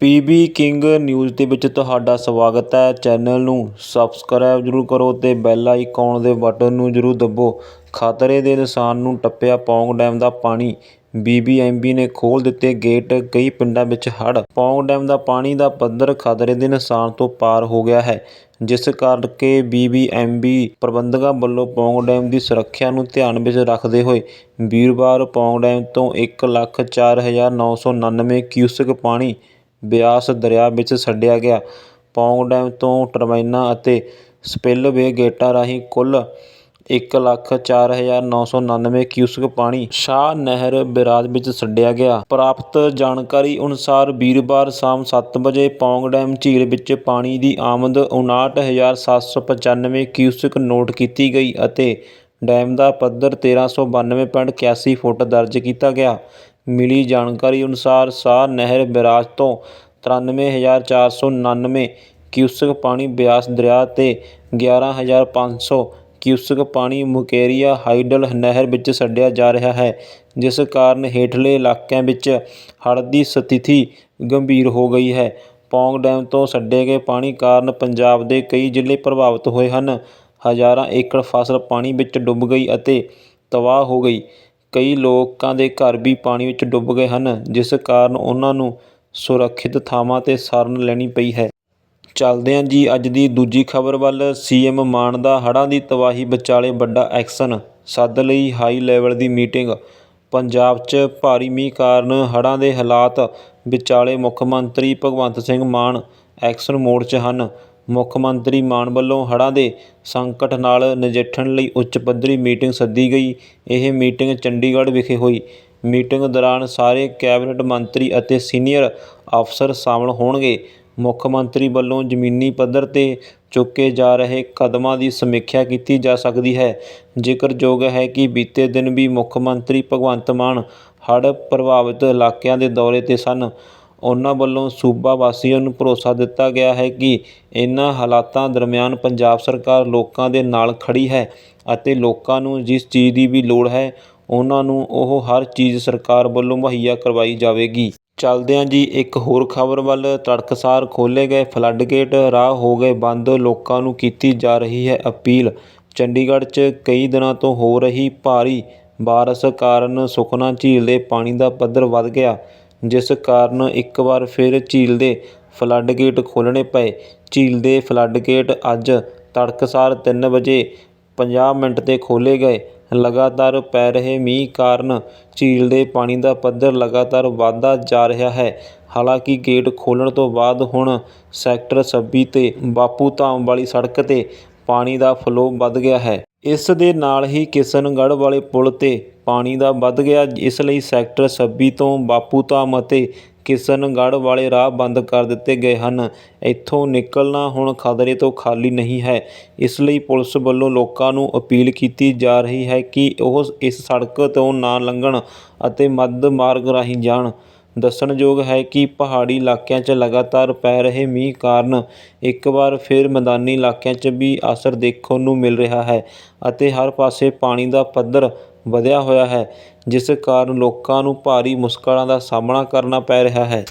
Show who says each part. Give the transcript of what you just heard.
Speaker 1: PB king news ਦੇ ਵਿੱਚ ਤੁਹਾਡਾ ਸਵਾਗਤ ਹੈ। ਚੈਨਲ ਨੂੰ ਸਬਸਕ੍ਰਾਈਬ ਜ਼ਰੂਰ ਕਰੋ ਤੇ ਬੈਲ ਆਈਕਨ ਦੇ ਬਟਨ ਨੂੰ ਜ਼ਰੂਰ ਦੱਬੋ। ਖਤਰੇ ਦੇ ਨਿਸ਼ਾਨ ਨੂੰ ਟੱਪਿਆ ਪੌਂਗ ਡੈਮ ਦਾ ਪਾਣੀ। ਬੀਬੀਐਮਬੀ ਨੇ ਖੋਲ੍ਹ ਦਿੱਤੇ ਗੇਟ। ਕਈ ਪਿੰਡਾਂ ਵਿੱਚ ਹੜ੍ਹ। ਪੌਂਗ ਡੈਮ ਦਾ ਪਾਣੀ ਦਾ ਪੱਧਰ ਖਤਰੇ ਦੇ ਨਿਸ਼ਾਨ ਤੋਂ ਪਾਰ ਹੋ ਗਿਆ ਹੈ, ਜਿਸ ਕਰਕੇ ਬੀਬੀਐਮਬੀ ਪ੍ਰਬੰਧਕਾਂ ਵੱਲੋਂ ਪੌਂਗ ਡੈਮ ਦੀ ਸੁਰੱਖਿਆ ਨੂੰ ਧਿਆਨ ਵਿੱਚ ਰੱਖਦੇ ਹੋਏ ਵੀਰਵਾਰ ਪੌਂਗ ਡੈਮ ਤੋਂ ਇੱਕ ਲੱਖ ਚਾਰ ਹਜ਼ਾਰ ਨੌ ਸੌ ਉਣਾਨਵੇਂ ਕਿਊਸਕ ਪਾਣੀ ਬਿਆਸ ਦਰਿਆ ਵਿੱਚ ਛੱਡਿਆ ਗਿਆ। ਪੌਂਗ ਡੈਮ ਤੋਂ ਟਰਬਾਈਨਾਂ ਅਤੇ ਸਪਿਲਵੇ ਗੇਟਾਂ ਰਾਹੀਂ ਕੁੱਲ ਇੱਕ ਲੱਖ ਚਾਰ ਹਜ਼ਾਰ ਨੌ ਸੌ ਉਣਾਨਵੇਂ ਕਿਊਸਕ ਪਾਣੀ ਸ਼ਾਹ ਨਹਿਰ ਬੈਰਾਜ ਵਿੱਚ ਛੱਡਿਆ ਗਿਆ। ਪ੍ਰਾਪਤ ਜਾਣਕਾਰੀ ਅਨੁਸਾਰ ਵੀਰਵਾਰ ਸ਼ਾਮ ਸੱਤ ਵਜੇ ਪੌਂਗ ਡੈਮ ਝੀਲ ਵਿੱਚ ਪਾਣੀ ਦੀ ਆਮਦ ਉਣਾਹਠ ਹਜ਼ਾਰ ਸੱਤ ਸੌ ਪਚਾਨਵੇਂ ਕਿਊਸਕ ਨੋਟ ਕੀਤੀ ਗਈ ਅਤੇ ਡੈਮ ਦਾ ਪੱਧਰ ਤੇਰ੍ਹਾਂ ਸੌ ਬਾਨਵੇਂ ਪੁਆਇੰਟ ਇਕਿਆਸੀ ਫੁੱਟ ਦਰਜ ਕੀਤਾ ਗਿਆ। ਮਿਲੀ ਜਾਣਕਾਰੀ ਅਨੁਸਾਰ ਸ਼ਾਹ ਨਹਿਰ ਬੈਰਾਜ ਤੋਂ ਤਰਾਨਵੇਂ ਹਜ਼ਾਰ ਚਾਰ ਸੌ ਉਣਾਨਵੇਂ ਕਿਊਸਕ ਪਾਣੀ ਬਿਆਸ ਦਰਿਆ ਤੇ ਗਿਆਰਾਂ ਹਜ਼ਾਰ ਪੰਜ ਸੌ ਕਿਊਸਕ ਪਾਣੀ ਮੁਕੇਰੀਆ ਹਾਈਡਲ ਨਹਿਰ ਵਿੱਚ ਛੱਡਿਆ ਜਾ ਰਿਹਾ ਹੈ, ਜਿਸ ਕਾਰਨ ਹੇਠਲੇ ਇਲਾਕਿਆਂ ਵਿੱਚ ਹੜ੍ਹ ਦੀ ਸਥਿਤੀ ਗੰਭੀਰ ਹੋ ਗਈ ਹੈ। ਪੌਂਗ ਡੈਮ ਤੋਂ ਛੱਡੇ ਗਏ ਪਾਣੀ ਕਾਰਨ ਪੰਜਾਬ ਦੇ ਕਈ ਜ਼ਿਲ੍ਹੇ ਪ੍ਰਭਾਵਿਤ ਹੋਏ ਹਨ। ਹਜ਼ਾਰਾਂ ਏਕੜ ਫਸਲ ਪਾਣੀ ਵਿੱਚ ਡੁੱਬ ਗਈ ਅਤੇ ਤਬਾਹ ਹੋ ਗਈ। ਕਈ ਲੋਕਾਂ ਦੇ ਘਰ ਵੀ ਪਾਣੀ ਵਿੱਚ ਡੁੱਬ ਗਏ ਹਨ, ਜਿਸ ਕਾਰਨ ਉਹਨਾਂ ਨੂੰ ਸੁਰੱਖਿਅਤ ਥਾਵਾਂ 'ਤੇ ਸ਼ਰਨ ਲੈਣੀ ਪਈ ਹੈ। ਚੱਲਦੇ ਹਾਂ ਜੀ ਅੱਜ ਦੀ ਦੂਜੀ ਖਬਰ ਵੱਲ ਸੀਐਮ ਮਾਨ ਦਾ ਹੜ੍ਹਾਂ ਦੀ ਤਬਾਹੀ ਵਿਚਾਲੇ ਵੱਡਾ ਐਕਸ਼ਨ, ਸੱਦ ਲਈ ਹਾਈ ਲੈਵਲ ਦੀ ਮੀਟਿੰਗ। ਪੰਜਾਬ 'ਚ ਭਾਰੀ ਮੀਂਹ ਕਾਰਨ ਹੜ੍ਹਾਂ ਦੇ ਹਾਲਾਤ ਵਿਚਾਲੇ ਮੁੱਖ ਮੰਤਰੀ ਭਗਵੰਤ ਸਿੰਘ ਮਾਨ ਐਕਸ਼ਨ ਮੋਡ 'ਚ ਹਨ। ਮੁੱਖ ਮੰਤਰੀ ਮਾਨ ਵੱਲੋਂ ਹੜ੍ਹਾਂ ਦੇ ਸੰਕਟ ਨਾਲ ਨਜਿੱਠਣ ਲਈ ਉੱਚ ਪੱਧਰੀ ਮੀਟਿੰਗ ਸੱਦੀ ਗਈ। ਇਹ ਮੀਟਿੰਗ ਚੰਡੀਗੜ੍ਹ ਵਿਖੇ ਹੋਈ। ਮੀਟਿੰਗ ਦੌਰਾਨ ਸਾਰੇ ਕੈਬਨਿਟ ਮੰਤਰੀ ਅਤੇ ਸੀਨੀਅਰ ਅਫਸਰ ਸ਼ਾਮਲ ਹੋਣਗੇ। ਮੁੱਖ ਮੰਤਰੀ ਵੱਲੋਂ ਜ਼ਮੀਨੀ ਪੱਧਰ 'ਤੇ ਚੁੱਕੇ ਜਾ ਰਹੇ ਕਦਮਾਂ ਦੀ ਸਮੀਖਿਆ ਕੀਤੀ ਜਾ ਸਕਦੀ ਹੈ। ਜ਼ਿਕਰਯੋਗ ਹੈ ਕਿ ਬੀਤੇ ਦਿਨ ਵੀ ਮੁੱਖ ਮੰਤਰੀ ਭਗਵੰਤ ਮਾਨ ਹੜ੍ਹ ਪ੍ਰਭਾਵਿਤ ਇਲਾਕਿਆਂ ਦੇ ਦੌਰੇ 'ਤੇ ਸਨ। ਉਹਨਾਂ ਵੱਲੋਂ ਸੂਬਾ ਵਾਸੀਆਂ ਨੂੰ ਭਰੋਸਾ ਦਿੱਤਾ ਗਿਆ ਹੈ ਕਿ ਇਨ੍ਹਾਂ ਹਾਲਾਤਾਂ ਦਰਮਿਆਨ ਪੰਜਾਬ ਸਰਕਾਰ ਲੋਕਾਂ ਦੇ ਨਾਲ ਖੜ੍ਹੀ ਹੈ ਅਤੇ ਲੋਕਾਂ ਨੂੰ ਜਿਸ ਚੀਜ਼ ਦੀ ਵੀ ਲੋੜ ਹੈ, ਉਹਨਾਂ ਨੂੰ ਉਹ ਹਰ ਚੀਜ਼ ਸਰਕਾਰ ਵੱਲੋਂ ਮੁਹੱਈਆ ਕਰਵਾਈ ਜਾਵੇਗੀ। ਚੱਲਦੇ ਜੀ ਇੱਕ ਹੋਰ ਖਬਰ ਵੱਲ ਤੜਕਸਾਰ ਖੋਲ੍ਹੇ ਗਏ ਫਲੱਡਗੇਟ, ਰਾਹ ਹੋ ਗਏ ਬੰਦ, ਲੋਕਾਂ ਨੂੰ ਕੀਤੀ ਜਾ ਰਹੀ ਹੈ ਅਪੀਲ। ਚੰਡੀਗੜ੍ਹ 'ਚ ਕਈ ਦਿਨਾਂ ਤੋਂ ਹੋ ਰਹੀ ਭਾਰੀ ਬਾਰਸ਼ ਕਾਰਨ ਸੁਖਨਾ ਝੀਲ ਦੇ ਪਾਣੀ ਦਾ ਪੱਧਰ ਵੱਧ ਗਿਆ। ਜਿਸ ਕਾਰਨ ਇੱਕ ਵਾਰ ਫਿਰ ਝੀਲ ਦੇ ਫਲੱਡ ਗੇਟ ਖੋਲ੍ਹਣੇ ਪਏ। ਝੀਲ ਦੇ ਫਲੱਡ ਗੇਟ ਅੱਜ ਤੜਕਸਾਰ ਤਿੰਨ ਵਜੇ ਪੰਜਾਹ ਮਿੰਟ 'ਤੇ ਖੋਲ੍ਹੇ ਗਏ। ਲਗਾਤਾਰ ਪੈ ਰਹੇ ਮੀਂਹ ਕਾਰਨ ਝੀਲ ਦੇ ਪਾਣੀ ਦਾ ਪੱਧਰ ਲਗਾਤਾਰ ਵਧਦਾ ਜਾ ਰਿਹਾ ਹੈ। ਹਾਲਾਂਕਿ ਗੇਟ ਖੋਲ੍ਹਣ ਤੋਂ ਬਾਅਦ ਹੁਣ ਸੈਕਟਰ 26 ਤੇ ਬਾਪੂ ਧਾਮ ਵਾਲੀ ਸੜਕ 'ਤੇ ਪਾਣੀ ਦਾ ਫਲੋ ਵੱਧ ਗਿਆ ਹੈ। ਇਸ ਦੇ ਨਾਲ ਹੀ ਕਿਸ਼ਨਗੜ੍ਹ ਵਾਲੇ ਪੁਲ 'ਤੇ ਪਾਣੀ ਦਾ ਵੱਧ ਗਿਆ ਇਸ ਲਈ ਸੈਕਟਰ 26 ਤੋਂ ਬਾਪੂਧਾਮ ਅਤੇ ਕਿਸ਼ਨਗੜ੍ਹ ਵਾਲੇ ਰਾਹ ਬੰਦ ਕਰ ਦਿੱਤੇ ਗਏ ਹਨ। ਇੱਥੋਂ ਨਿਕਲਣਾ ਹੁਣ ਖਤਰੇ ਤੋਂ ਖਾਲੀ ਨਹੀਂ ਹੈ। ਇਸ ਲਈ ਪੁਲਿਸ ਵੱਲੋਂ ਲੋਕਾਂ ਨੂੰ ਅਪੀਲ ਕੀਤੀ ਜਾ ਰਹੀ ਹੈ ਕਿ ਉਹ ਇਸ ਸੜਕ ਤੋਂ ਨਾ ਲੰਘਣ ਅਤੇ ਮੱਧ ਮਾਰਗ ਰਾਹੀਂ ਜਾਣ। ਦੱਸਣਯੋਗ ਹੈ ਕਿ ਪਹਾੜੀ ਇਲਾਕਿਆਂ 'ਚ ਲਗਾਤਾਰ ਪੈ ਰਹੇ ਮੀਂਹ ਕਾਰਨ ਇੱਕ ਵਾਰ ਫਿਰ ਮੈਦਾਨੀ ਇਲਾਕਿਆਂ 'ਚ ਵੀ ਅਸਰ ਦੇਖਣ ਨੂੰ ਮਿਲ ਰਿਹਾ ਹੈ ਅਤੇ ਹਰ ਪਾਸੇ ਪਾਣੀ ਦਾ ਪੱਧਰ ਵਧਿਆ ਹੋਇਆ ਹੈ, ਜਿਸ ਕਾਰਨ ਲੋਕਾਂ ਨੂੰ ਭਾਰੀ ਮੁਸ਼ਕਲਾਂ ਦਾ ਸਾਹਮਣਾ ਕਰਨਾ ਪੈ ਰਿਹਾ ਹੈ।